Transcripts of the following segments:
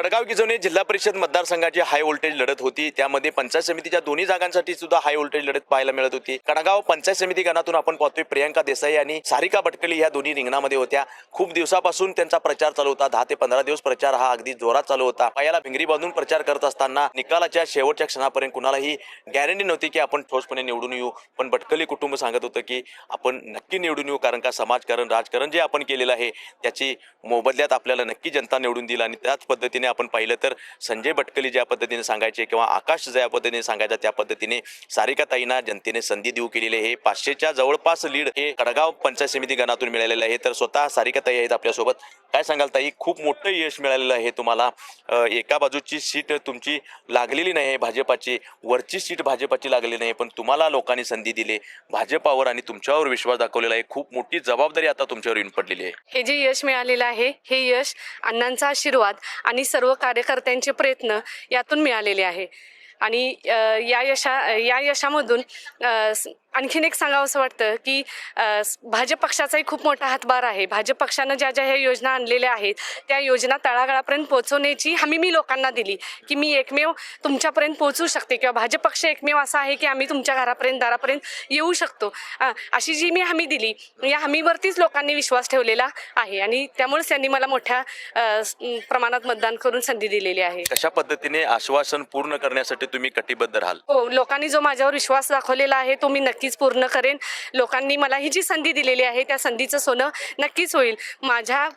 कडगाव गिजवणे जिल्हा परिषद मतदारसंघाची हाय व्होल्टेज लढत होती. त्यामध्ये पंचायत समितीच्या दोन्ही जागांसाठी सुद्धा हाय व्होल्टेज लढत पाहायला मिळत होती. कडगाव पंचायत समिती गणातून आपण पाहतोय प्रियांका देसाई आणि सारिका भटकली या दोन्ही रिंगणामध्ये होत्या. खूप दिवसापासून त्यांचा प्रचार चालू होता. दहा ते पंधरा दिवस प्रचार हा अगदी जोरात चालू होता. पायाला भिंगरी बांधून प्रचार करत असताना निकालाच्या शेवटच्या क्षणापर्यंत कुणालाही गॅरंटी नव्हती की आपण ठोसपणे निवडून येऊ. पण भटकली कुटुंब सांगत होतं की आपण नक्की निवडून येऊ कारण का समाजकारण राजकारण जे आपण केलेलं आहे त्याची मोबदल्यात आपल्याला नक्की जनता निवडून दिला आणि त्याच पद्धतीने आपण पाहिलं तर संजय भटकली ज्या पद्धतीने सांगायचे किंवा आकाश ज्या पद्धतीने सांगायचा त्या पद्धतीने सारिकाताईंना जनतेने संधी देऊ केलेली आहे. हे पाचशेच्या जवळपास लीड हे कडगाव पंचायत समिती गणातून मिळालेलं आहे तर स्वतः सारिकाताई आहेत आपल्यासोबत. काय सांगाल ताई? खूप मोठं यश मिळालेलं आहे तुम्हाला. एका बाजूची सीट तुमची लागलेली नाही आहे भाजपाची. वरची सीट भाजपाची लागलेली नाही पण तुम्हाला लोकांनी संधी दिली. भाजपावर आणि तुमच्यावर विश्वास दाखवलेला आहे. खूप मोठी जबाबदारी आता तुमच्यावर येऊन पडलेली आहे. हे जे यश मिळालेलं आहे हे यश अण्णांचा आशीर्वाद आणि सर्व कार्यकर्त्यांचे प्रयत्न यातून मिळालेले आहे. आणि या यशा या यशामधून आणखीन एक सांगावं असं वाटतं की भाजप पक्षाचाही खूप मोठा हातभार आहे. भाजप पक्षानं ज्या ज्या ह्या योजना आणलेल्या आहेत त्या योजना तळागाळापर्यंत पोहोचवण्याची हमी मी लोकांना दिली की मी एकमेव तुमच्यापर्यंत पोहोचू शकते किंवा भाजप पक्ष एकमेव असा आहे की आम्ही तुमच्या घरापर्यंत दारापर्यंत येऊ शकतो. अशी जी मी हमी दिली या हमीवरतीच लोकांनी विश्वास ठेवलेला आहे आणि त्यामुळेच त्यांनी मला मोठ्या प्रमाणात मतदान करून संधी दिलेली आहे. कशा पद्धतीने आश्वासन पूर्ण करण्यासाठी तुम्ही कटिबद्ध राहाल? हो लोकांनी जो माझ्यावर विश्वास दाखवलेला आहे तो मी नक्कीच पूर्ण करेन. लोकांनी मला ही जी संधी दिलेली आहे त्या संधीचं सोनं नक्कीच होईल. माझ्या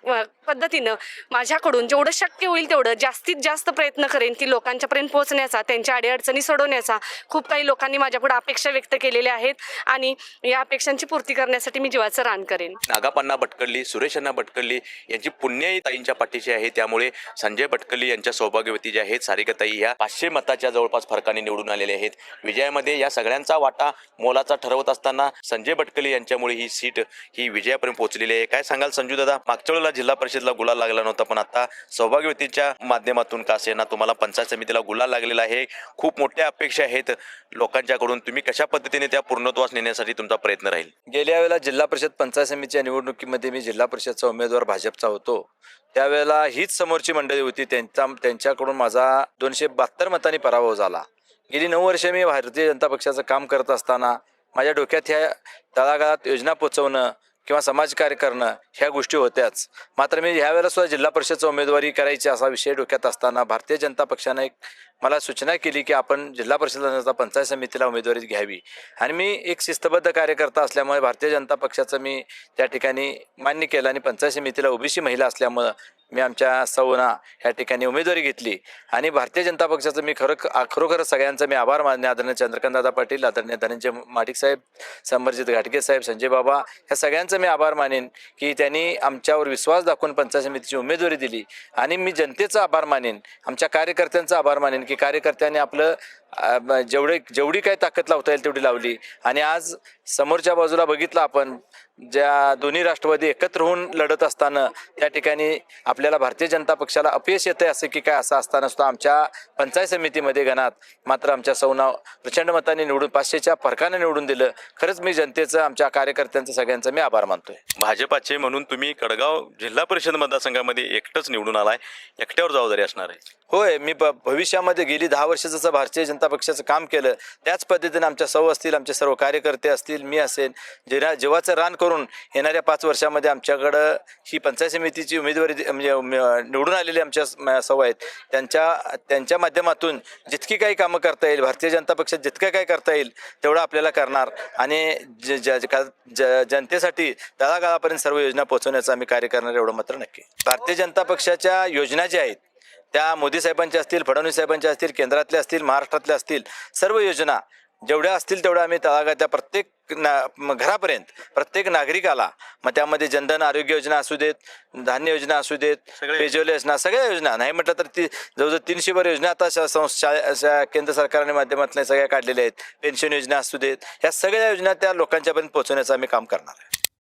पद्धतीनं माझ्याकडून जेवढं शक्य होईल तेवढं जास्तीत जास्त प्रयत्न करेन की लोकांच्यापर्यंत पोहोचण्याचा त्यांच्या अडीअडचणी सोडवण्याचा. खूप काही लोकांनी माझ्यापुढे अपेक्षा व्यक्त केलेल्या आहेत आणि या अपेक्षांची पूर्ती करण्यासाठी मी जीवाचं रान करेन. नागापांना भटकडली सुरेशांना भटकडली यांची पुण्यही ताईंच्या पाठीशी आहे. त्यामुळे संजय भटकली यांच्या सौभाग्यवती ज्या आहेत सारिकाताई ह्या पाचशे मताच्या जवळपास फरकाने निवडून आलेले आहेत. विजयामध्ये या सगळ्यांचा वाटा मोलाचा ठरवत असताना संजय भटकले यांच्यामुळे ही सीट ही विजयापर्यंत पोहोचलेली आहे. काय सांगाल संजू दादा? मागच्या वेळेला जिल्हा परिषदला गुलाल लागला नव्हता पण आता सौभाग्यवतीच्या माध्यमातून का असेना तुम्हाला पंचायत समितीला गुलाल लागलेला आहे. खूप मोठ्या अपेक्षा आहेत लोकांच्याकडून. तुम्ही कशा पद्धतीने त्या पूर्णत्वास नेण्यासाठी तुमचा प्रयत्न राहील? गेल्या वेळेला जिल्हा परिषद पंचायत समितीच्या निवडणुकीमध्ये मी जिल्हा परिषदचा उमेदवार भाजपचा होतो. त्यावेळेला हीच समोरची मंडळी होती. त्यांचा त्यांच्याकडून माझा दोनशे बहात्तर मतांनी पराभव झाला. गेली नऊ वर्षे मी भारतीय जनता पक्षाचं काम करत असताना माझ्या डोक्यात ह्या तळागाळात योजना पोचवणं किंवा समाजकार्य करणं ह्या गोष्टी होत्याच. मात्र मी ह्यावेळेला सुद्धा जिल्हा परिषदचा उमेदवारी करायची असा विषय डोक्यात असताना भारतीय जनता पक्षानं एक मला सूचना केली की आपण जिल्हा परिषद पंचायत समितीला उमेदवारी घ्यावी. आणि मी एक शिस्तबद्ध कार्यकर्ता असल्यामुळे भारतीय जनता पक्षाचं मी त्या ठिकाणी मान्य केलं आणि पंचायत समितीला ओबीसी महिला असल्यामुळं मी आमच्या सौना ह्या ठिकाणी उमेदवारी घेतली. आणि भारतीय जनता पक्षाचं मी खरं खरोखर सगळ्यांचा मी आभार मानणे आदरणीय चंद्रकांतदादा पाटील आदरणीय धनंजय माटिक साहेब संबरजित घाटगे साहेब संजय बाबा ह्या सगळ्यांचा मी आभार मानेन की त्यांनी आमच्यावर विश्वास दाखवून पंचायत समितीची उमेदवारी दिली. आणि मी जनतेचा आभार मानेन आमच्या कार्यकर्त्यांचा आभार मानेन की कार्यकर्त्यांनी आपलं जेवढे जेवढी काही ताकद लावता येईल तेवढी लावली. आणि आज समोरच्या बाजूला बघितलं आपण ज्या दोन्ही राष्ट्रवादी एकत्र होऊन लढत असताना त्या ठिकाणी आपल्याला भारतीय जनता पक्षाला अपयश येते असं की काय असं असताना सुद्धा आमच्या पंचायत समितीमध्ये गणात मात्र आमच्या सौना प्रचंड मताने निवडून पाचशेच्या फरकाने निवडून दिलं. खरंच मी जनतेचं आमच्या कार्यकर्त्यांचं सगळ्यांचं मी आभार मानतोय. भाजपाचे म्हणून तुम्ही कडगाव जिल्हा परिषद मतदारसंघामध्ये एकटंच निवडून आलाय. एकट्यावर जबाबदारी असणार आहे. होय मी भविष्यामध्ये गेली दहा वर्ष जसं भारतीय जनता पक्षाचं काम केलं. त्याच पद्धतीने आमच्या सौ असतील आमचे सर्व कार्यकर्ते असतील मी असेल जेव्हा जेव्हाचं रान करून येणाऱ्या पाच वर्षामध्ये आमच्याकडं ही पंचायत समितीची उमेदवारी म्हणजे निवडून आलेले आमच्या सौ आहेत. त्यांच्या त्यांच्या माध्यमातून जितकी काही कामं करता येईल भारतीय जनता पक्षात जितकं काही करता येईल तेवढं आपल्याला करणार. आणि ज- ज- का- ज- जनतेसाठी तळागाळापर्यंत सर्व योजना पोहोचवण्याचं आम्ही कार्य करणार एवढं मात्र नक्की. भारतीय जनता पक्षाच्या योजना ज्या आहेत त्या मोदी साहेबांच्या असतील फडणवीस साहेबांच्या असतील केंद्रातल्या असतील महाराष्ट्रातल्या असतील सर्व योजना जेवढ्या असतील तेवढ्या आम्ही तळागाळाच्या प्रत्येक ना घरापर्यंत प्रत्येक नागरिकाला मग त्यामध्ये जनधन आरोग्य योजना असू देत धान्य योजना असू देत सगळ्या- पेजोल योजना सगळ्या योजना नाही म्हटलं तर ती जवळजवळ तीनशे भर योजना आता श- संस- शा- शा- केंद्र सरकारने माध्यमातून सगळ्या काढलेल्या आहेत. पेन्शन योजना असू देत ह्या सगळ्या योजना त्या लोकांच्यापर्यंत पोहोचवण्याचं आम्ही काम करणार आहे.